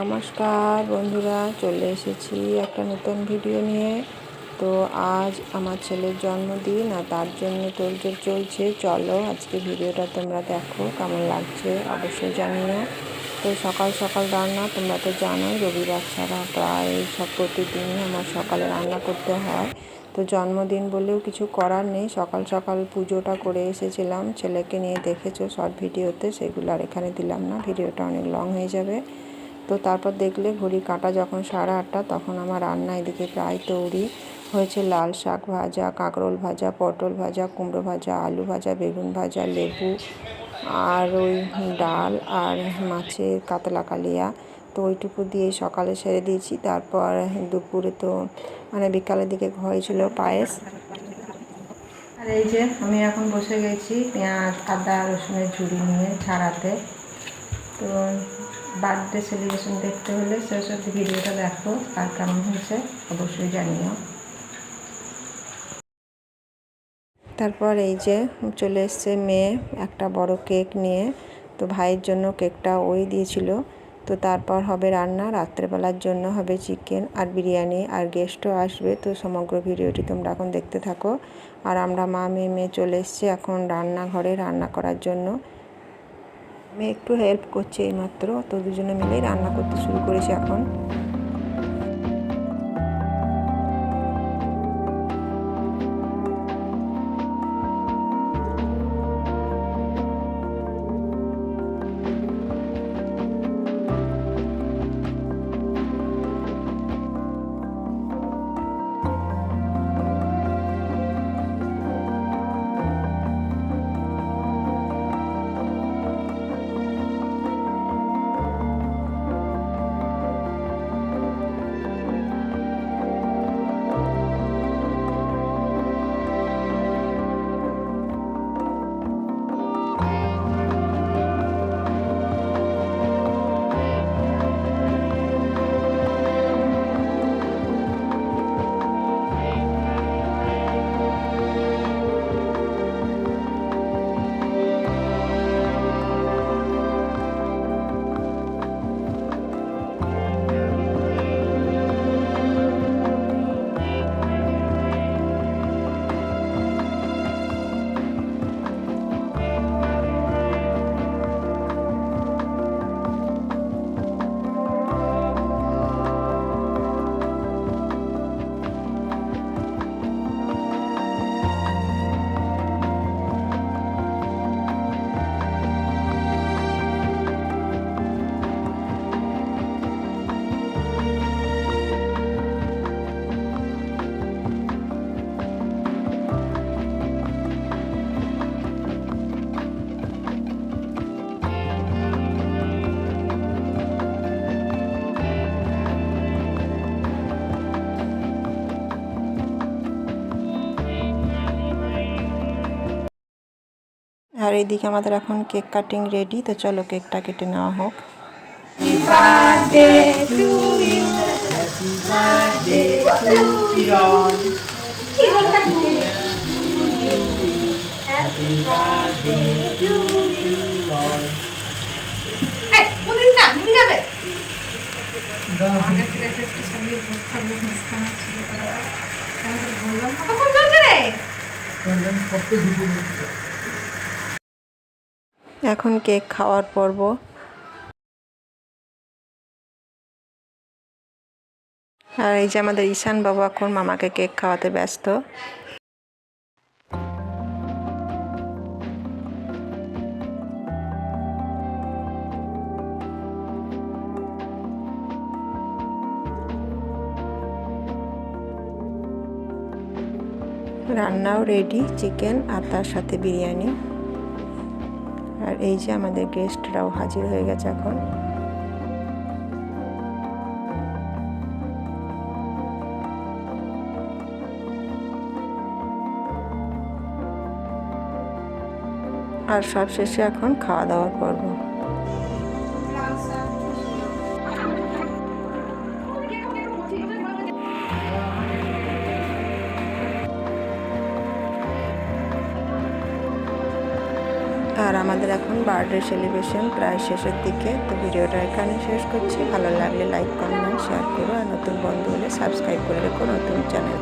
নমস্কার, বন্ধুরা, চলে এসেছি একটা নতুন ভিডিও নিয়ে। তো আজ আমার ছেলের জন্মদিন আর তার জন্য তোলজোড় চলছে। চলো আজকে ভিডিওটা তোমরা দেখো, কেমন লাগছে অবশ্যই জানিও। তো সকাল সকাল রান্না, তোমরা তো জানোই, রবিবার ছাড়া প্রায় সব প্রতিদিনই আমার সকালে রান্না করতে হয়। তো জন্মদিন বলেও কিছু করার নেই। সকাল সকাল পুজোটা করে এসেছিলাম। ছেলেকে নিয়ে দেখেছ শর্ট ভিডিওতে, সেগুলো আর এখানে দিলাম না। ভিডিওটা অনেক লং হয়ে যাবে। তো তারপর দেখলে ঘড়ি কাটা যখন সাড়ে আটটা, তখন আমার রান্না এদিকে প্রায় তৈরি হয়েছে। লাল শাক ভাজা, কাঁকরোল ভাজা, পটল ভাজা, কুমড়ো ভাজা, আলু ভাজা, বেগুন ভাজা, লেবু আর ওই ডাল আর মাছের কাতলা কালিয়া। তো ওইটুকু দিয়ে সকালে সেরে দিয়েছি। তারপর দুপুরে তো মানে বিকালের দিকে হয়েছিল পায়েস। আর এই যে আমি এখন বসে গেছি পেঁয়াজ, আদা, রসুনের ঝুড়ি নিয়ে ছাড়াতে তো বার্থডে সেলিব্রেশন দেখতে হলে সেসব ভিডিওটা দেখো আর কেমন হয়েছে অবশ্যই জানিও। তারপর এই যে চলে এসছে মেয়ে একটা বড় কেক নিয়ে, তো ভাইয়ের জন্য কেকটা ওই দিয়েছিল। তো তারপর হবে রান্না, রাত্রেবেলার জন্য হবে চিকেন আর বিরিয়ানি, আর গেস্টও আসবে। তো সমগ্র ভিডিওটি তোমরা এখন দেখতে থাকো। আর আমরা মা, মেয়ে মেয়ে চলে এসছি এখন রান্নাঘরে রান্না করার জন্য। মেয়ে একটু হেল্প করছে এইমাত্র। তো দুজনে মিলেই রান্না করতে শুরু করেছি এখন। আর এইদিকে আমাদের এখন কেক কাটিং রেডি তো চলো কেকটা কেটে নেওয়া হোক। এখন কেক খাওয়ার পর্ব। আর এই যে আমাদের ঈশান বাবু এখন মামাকে কেক খাওয়াতে ব্যস্ত। রান্নাও রেডি চিকেন আর তার সাথে বিরিয়ানি। এই যে আমাদের গেস্টরাও হাজির হয়ে গেছে এখন। আর সবশেষে এখন খাওয়া দাওয়ার পর্ব। আর আমাদের এখন বার্থডে সেলিব্রেশন প্রায় শেষের দিকে। তো ভিডিওটা এখানে শেষ করছি। ভালো লাগলে লাইক কমেন্ট শেয়ার করো। আর নতুন বন্ধু হলে সাবস্ক্রাইব করে রেখো নতুন চ্যানেল